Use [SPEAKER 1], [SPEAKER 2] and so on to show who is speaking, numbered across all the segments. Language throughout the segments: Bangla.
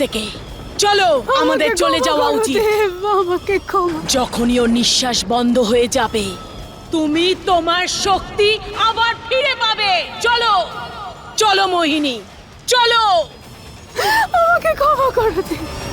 [SPEAKER 1] থেকে। চলো আমাদের চলে যাওয়া উচিত।
[SPEAKER 2] আমাকে
[SPEAKER 1] যখনই ওর নিঃশ্বাস বন্ধ হয়ে যাবে তুমি তোমার শক্তি আবার ফিরে পাবে। চলো চলো মোহিনী চলো।
[SPEAKER 2] আমাকে ক্ষমা করো দেব।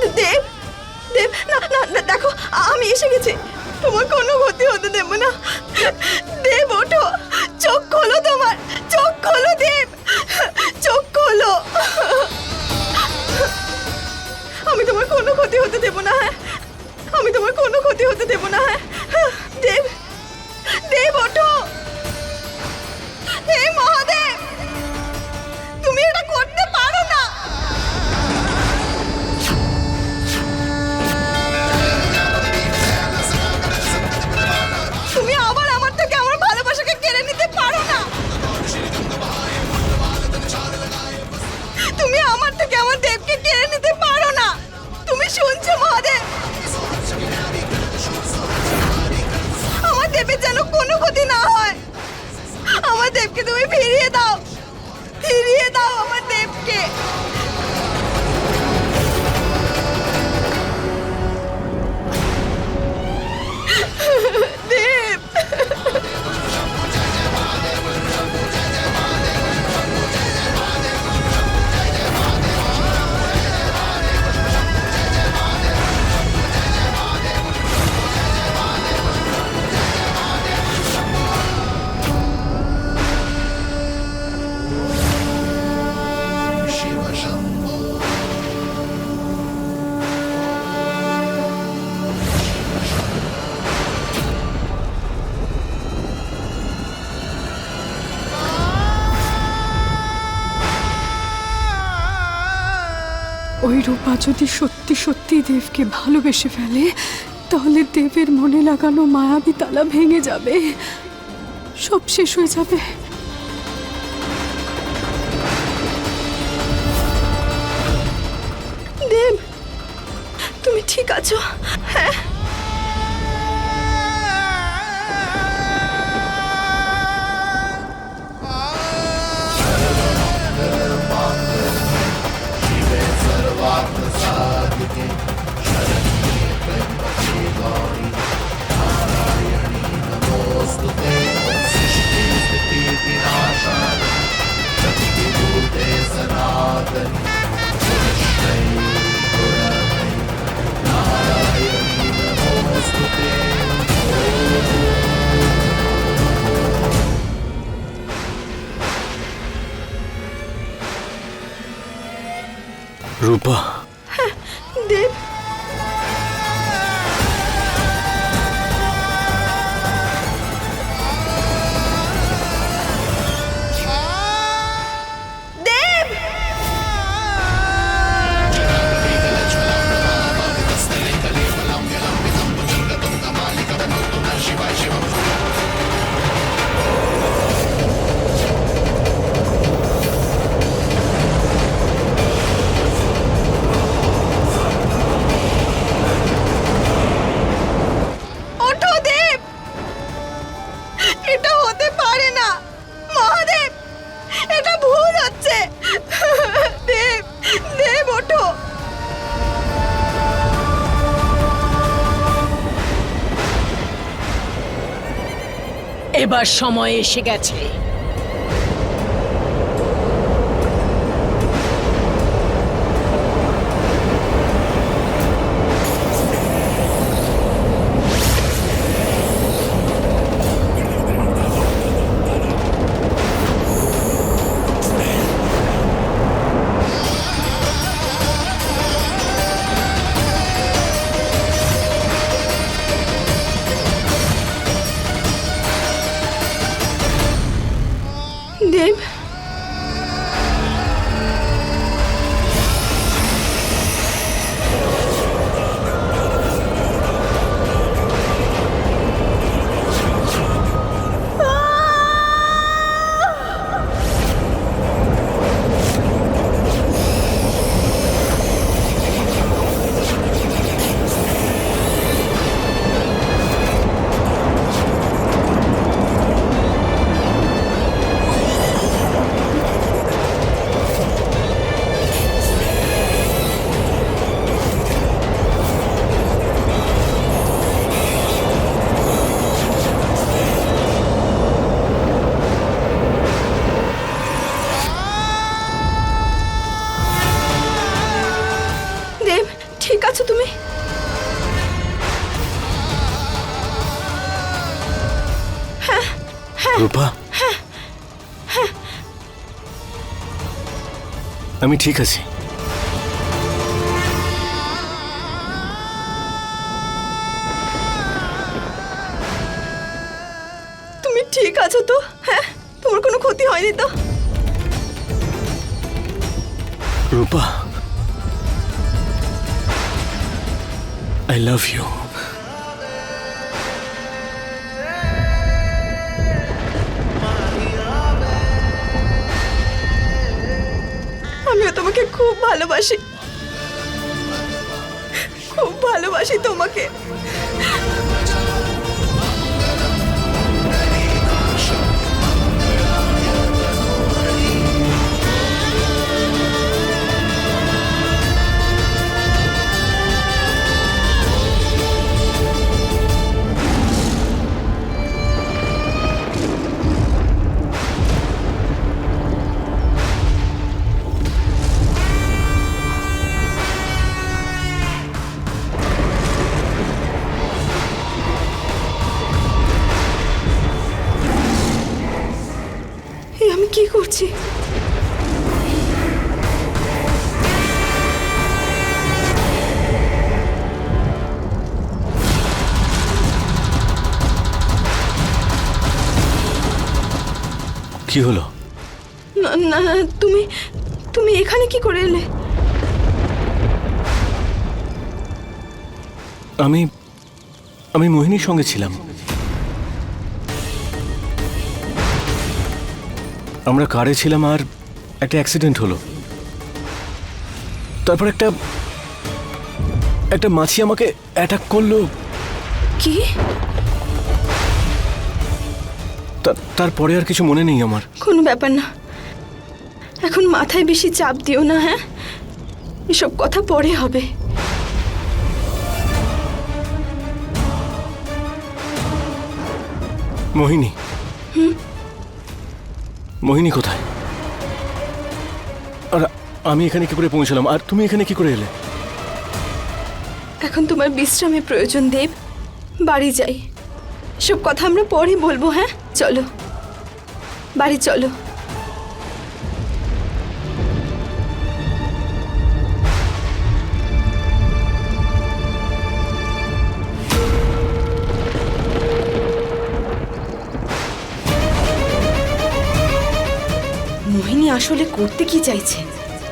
[SPEAKER 3] দেব দেব, না না দেখো, আমি এসে গেছি। তোমার কোনো ক্ষতি হতে দেব না। দেব, ওঠো। চোখ খোলো তোমার। চোখ খোলো, দেব। চোখ খোলো। আমি তোমার কোনো ক্ষতি হতে দেব না হ্যাঁ? আমি তোমার কোনো ক্ষতি হতে দেব না হ্যাঁ? দেব দেব, ওঠো। হে মহাদেব! আমার দেবকে কেড়ে নিতে পারো না। তুমি শুনছো, মহাদেব? আমার দেবের যেন কোনো ক্ষতি না হয়। আমার দেবকে তুমি ফিরিয়ে দাও। ফিরিয়ে দাও আমার দেবকে। দেব
[SPEAKER 2] রূপা যদি সত্যি সত্যি দেবকে ভালোবেসে ফেলে, তাহলে দেবের মনে লাগানো মায়াবী তালা ভেঙে যাবে। সব শেষ হয়ে যাবে।
[SPEAKER 3] দেব, তুমি ঠিক আছো?
[SPEAKER 1] এবার সময় এসে গেছে।
[SPEAKER 4] আমি ঠিক আছি।
[SPEAKER 3] তুমি ঠিক আছো তো? হ্যাঁ? তোমার কোনো ক্ষতি হয়নি তো?
[SPEAKER 4] রূপা আই লাভ ইউ
[SPEAKER 3] তোমাকে খুব ভালোবাসি। খুব ভালোবাসি তোমাকে। আমি কি
[SPEAKER 4] হলো?
[SPEAKER 3] না না, তুমি তুমি এখানে কি করে এলে?
[SPEAKER 4] আমি আমি মোহিনীর সঙ্গে ছিলাম। আমরা কারে ছিলাম আর একটা অ্যাক্সিডেন্ট হলো। তারপর একটা একটা মাছি আমাকে অ্যাটাক করল।
[SPEAKER 3] কি?
[SPEAKER 4] তারপরে আর কিছু মনে নেই আমার।
[SPEAKER 3] কোনো ব্যাপার না। এখন মাথায় বেশি চাপ দিও না হ্যাঁ? এসব কথা পরে হবে।
[SPEAKER 4] মোহিনী মোহিনী কোথায়? আর আমি এখানে কি করে পৌঁছলাম? আর তুমি এখানে কি করে এলে?
[SPEAKER 3] এখন তোমার বিশ্রামের প্রয়োজন, দেব। বাড়ি যাই। সব কথা আমরা পরে বলব হ্যাঁ? চলো। বাড়ি চলো। আসলে করতে কি চাইছে?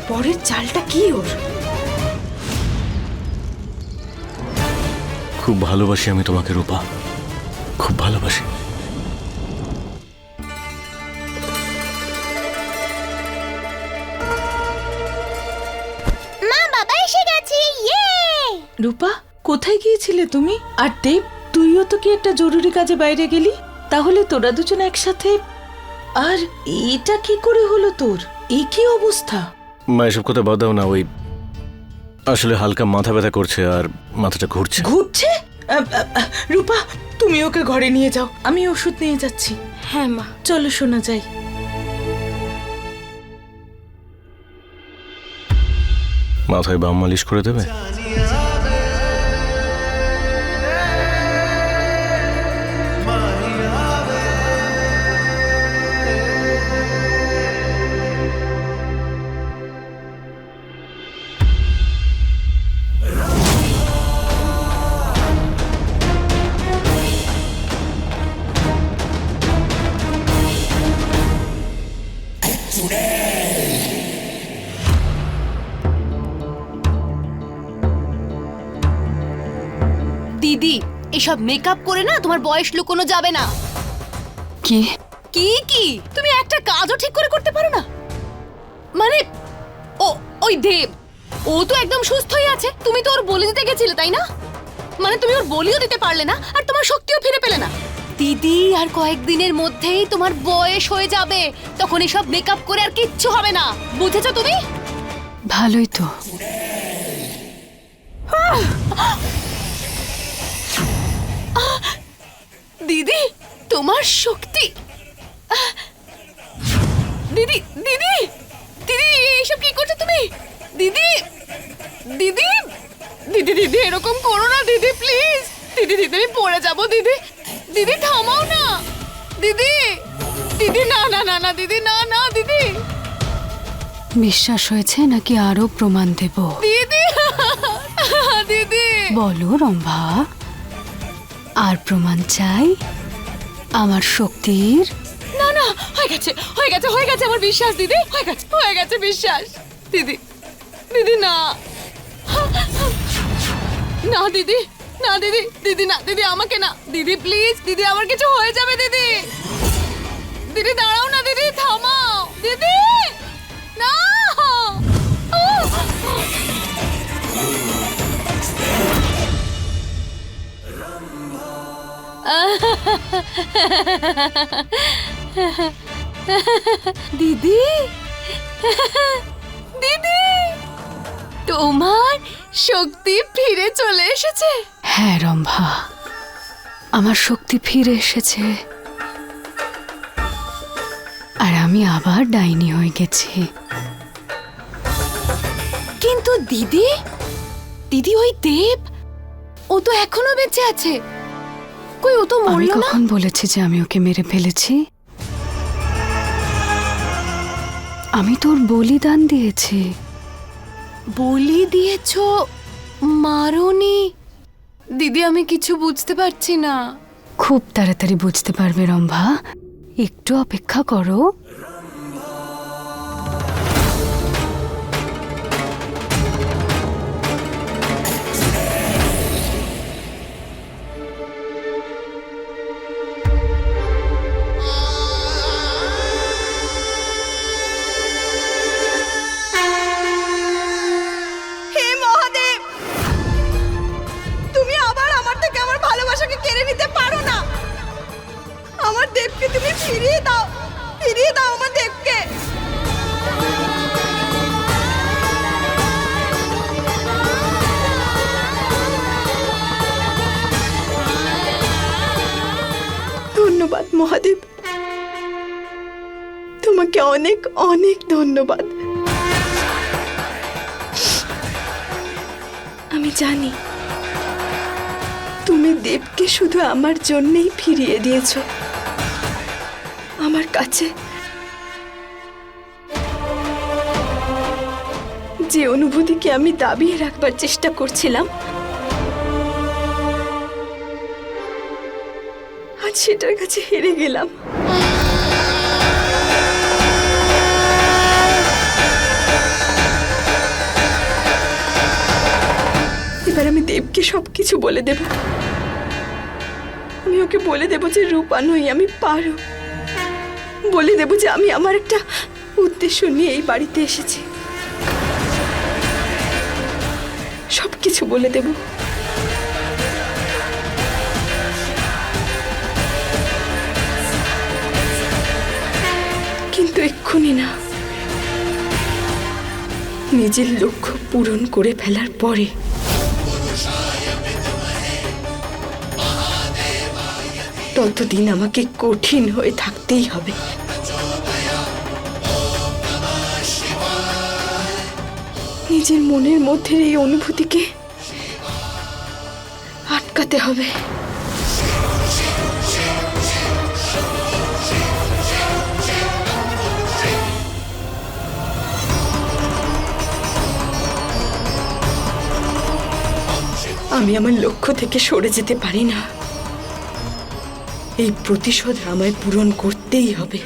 [SPEAKER 3] পরের চালটা কি ওর?
[SPEAKER 4] খুব ভালোবাসি আমি তোমাকে রূপা। খুব ভালোবাসি।
[SPEAKER 5] মা বাবা এসে গেছে ইয়ে!
[SPEAKER 6] রূপা কোথায় গিয়েছিলে তুমি? আর দেব তুইও তো কি একটা জরুরি কাজে বাইরে গেলি? তাহলে তোরা দুজন একসাথে আর এটা কি করে হলো তোর? এ কি অবস্থা?
[SPEAKER 4] মা এসব কথা বাদ দাও না ওই আসলে হালকা মাথা ব্যথা করছে আর মাথাটা ঘুরছে।
[SPEAKER 6] ঘুরছে? রূপা তুমি ওকে ঘরে নিয়ে যাও আমি ওষুধ নিয়ে যাচ্ছি।
[SPEAKER 3] হ্যাঁ মা।
[SPEAKER 6] চলো শোনা যাই।
[SPEAKER 4] মাথায় বাম মালিশ করে দেবে?
[SPEAKER 5] এসব মেকআপ করে না তোমার বয়স লুকোনো যাবে না।
[SPEAKER 2] কি?
[SPEAKER 5] কি কি? তুমি একটা কাজও ঠিক করে করতে পারো না। মানে ও ওই দেব ও তো একদম সুস্থই আছে। তুমি তো ওর বলি দিতে গেছিলে তাই না? মানে তুমি ওর বলিও দিতে পারলে না আর তোমার শক্তিও ফিরে পেলে না। দিদি আর কয়েকদিনের মধ্যেই তোমার বয়স হয়ে যাবে। তখন এসব মেকআপ করে আর কিচ্ছু হবে না। বুঝেছ তুমি?
[SPEAKER 2] ভালোই তো।
[SPEAKER 5] দিদি তোমার শক্তি। দিদি দিদি দিদি এইসব কি করছ তুমি? দিদি দিদি দিদি দিদি এরকম করো না দিদি প্লিজ দিদি দিদি আমি পড়ে যাব দিদি। দিদি থামাও না। দিদি দিদি না না না না দিদি না না দিদি।
[SPEAKER 2] বিশ্বাস হয়েছে নাকি আরও প্রমাণ দেব?
[SPEAKER 5] দিদি দিদি।
[SPEAKER 2] বলো রম্ভা। আর প্রমাণ চাই আমার শক্তির?
[SPEAKER 5] না না, হয়ে গেছে হয়ে গেছে হয়ে গেছে আমার বিশ্বাস, দিদি, হয়ে গেছে হয়ে গেছে বিশ্বাস। দিদি দিদি, না। না, দিদি না, দিদি দিদি, না, দিদি, আমাকে না। দিদি প্লিজ দিদি, আমার কিছু হয়ে যাবে, দিদি। দিদি, দাঁড়াও না, দিদি, থামাও। দিদি, না। দিদি? দিদি! তোমার শক্তি ফিরে চলে এসেছে।
[SPEAKER 2] হ্যাঁ রম্ভা। আমার শক্তি ফিরে এসেছে। আর আমি আবার ডাইনি হয়ে গেছি।
[SPEAKER 5] কিন্তু দিদি? দিদি ওই দেব? ও তো এখনও বেঁচে আছে। কই ও তো
[SPEAKER 2] আমি
[SPEAKER 5] মরলো না?
[SPEAKER 2] কখন বলেছি যে আমি ওকে মেরে ফেলেছি? আমি তোর বলিদান দিয়েছি।
[SPEAKER 5] বলি দিয়েছ? মারনি? দিদি আমি কিছু বুঝতে পারছি না।
[SPEAKER 2] খুব তাড়াতাড়ি বুঝতে পারবে রম্ভা। একটু অপেক্ষা করো।
[SPEAKER 3] আমি জানি। তুমি দেবকে শুধু আমার জন্যই ফিরিয়ে দিয়েছ। আমার কাছে যে অনুভূতিকে আমি দাবিয়ে রাখবার চেষ্টা করছিলাম, আজ সেটার কাছে হেরে গেলাম। এবার আমি দেবকে সব কিছু বলে দেব। আমি ওকে বলে দেব যে রূপা নই, আমি পারো। বলে দেব যে আমি আমার একটা উদ্দেশ্য নিয়ে এই বাড়িতে এসেছি। সব কিছু বলে দেব। কিন্তু এক্ষুনি না। নিজের লক্ষ্য পূরণ করে ফেলার পরে ততদিন আমাকে কঠিন হয়ে থাকতেই হবে। নিজের মনের মধ্যে এই অনুভূতিকে আটকাতে হবে। আমি আমার লক্ষ্য থেকে সরে যেতে পারি না। এই প্রতিশোধ আমায় পূরণ করতেই হবে।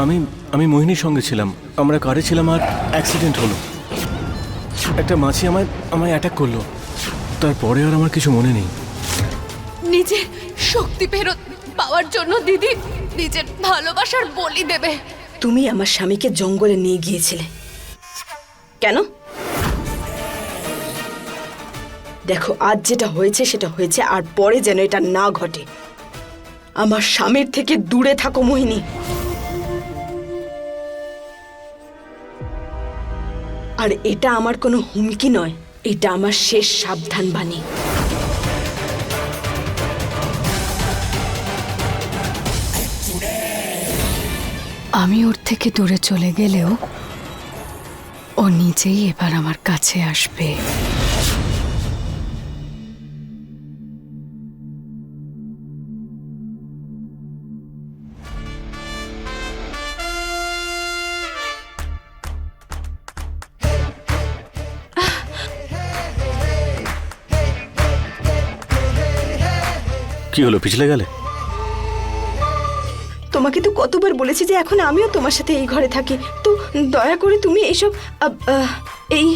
[SPEAKER 4] আমি আমি মোহিনীর সঙ্গে ছিলাম। আমরা কারে ছিলাম আর অ্যাক্সিডেন্ট হলো। একটা মাছি আমায় আমায় অ্যাটাক করল। তারপরে আর আমার কিছু মনে নেই।
[SPEAKER 5] নিজের শক্তি ফেরত পাওয়ার জন্য দিদি নিজের ভালোবাসার বলি দেবে।
[SPEAKER 3] তুমি আমার স্বামীকে জঙ্গলে নিয়ে গিয়েছিলে। কেন? দেখো আজ যেটা হয়েছে সেটা হয়েছে আর পরে যেন এটা না ঘটে। আমার স্বামীর থেকে দূরে থাকো মোহিনী। আর এটা আমার কোনো হুমকি নয়। এটা আমার শেষ সাবধান বাণী।
[SPEAKER 2] আমি ওর থেকে দূরে চলে গেলেও ও নিজেই এবার আমার কাছে আসবে।
[SPEAKER 4] কি হলো পিছলে গেলে?
[SPEAKER 3] তোমাকে তো কতবার বলেছি যে এখন আমিও তোমার সাথে এই ঘরে থাকি। তো দয়া করে তুমি এইসব আব, আহ, এই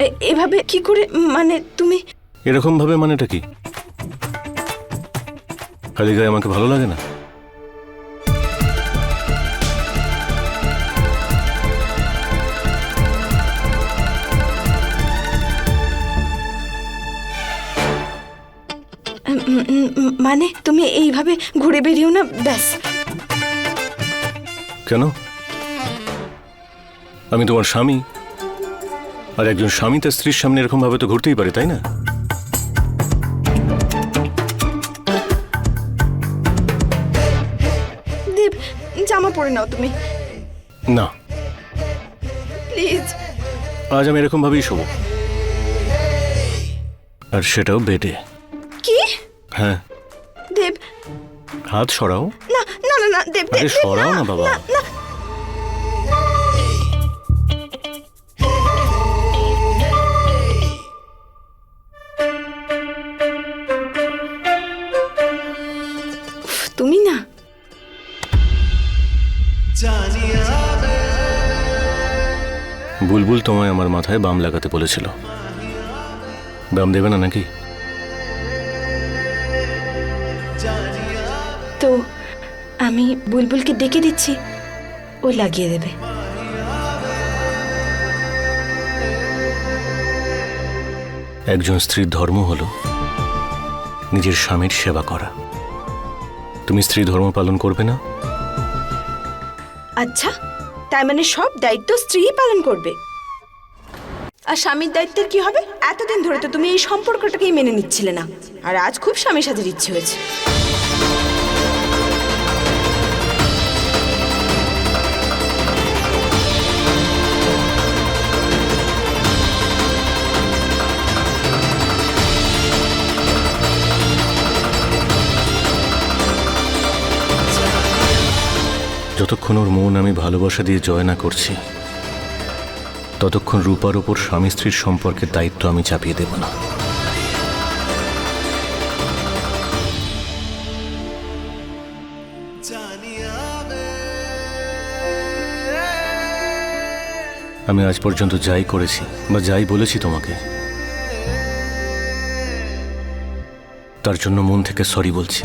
[SPEAKER 3] এ- এভাবে কি করে মানে তুমি
[SPEAKER 4] এরকম ভাবে মানেটা কি? খালি গায়ে আমাকে ভালো লাগে না?
[SPEAKER 3] মানে তুমি এইভাবে ঘুরে বেরিয়েও না? ব্যাস।
[SPEAKER 4] কেন? আমি তোমার স্বামী। আর একজন স্বামী তার স্ত্রীর সামনে এরকম ভাবে তো ঘুরতেই পারে তাই না?
[SPEAKER 3] দেব জামা পরে নাও তুমি।
[SPEAKER 4] না।
[SPEAKER 3] প্লিজ।
[SPEAKER 4] আজ আমি এরকম ভাবেই শোবো। আর সেটাও বেডে।
[SPEAKER 3] কি
[SPEAKER 4] হ্যাঁ।
[SPEAKER 3] দেব।
[SPEAKER 4] হাত সরাও।
[SPEAKER 3] না না না না দেব
[SPEAKER 4] আরে সরাও না বাবা।
[SPEAKER 3] তুমি না।
[SPEAKER 4] বুলবুল তোমায় আমার মাথায় বাম লাগাতে বলেছিল। বাম দেবে না নাকি?
[SPEAKER 3] তো আমি বুলবুলকে ডেকে দিচ্ছি ও লাগিয়ে দেবে।
[SPEAKER 4] একজন স্ত্রীর ধর্ম হলো নিজের স্বামীর সেবা করা। তুমি স্ত্রী ধর্ম পালন করবে না?
[SPEAKER 3] আচ্ছা তার মানে সব দায়িত্ব স্ত্রী পালন করবে। আর স্বামীর দায়িত্বের কি হবে? এতদিন ধরে তো তুমি এই সম্পর্কটাকেই মেনে নিচ্ছিলে না। আর আজ খুব স্বামী সাজের ইচ্ছে হয়েছে।
[SPEAKER 4] যতক্ষণ ওর মন আমি ভালোবাসা দিয়ে জয় না করছি, ততক্ষণ রূপার ওপর স্বামী স্ত্রীর সম্পর্কের দায়িত্ব আমি চাপিয়ে দেব না। আমি আজ পর্যন্ত যাই করেছি বা যাই বলেছি তোমাকে, তার জন্য মন থেকে সরি বলছি।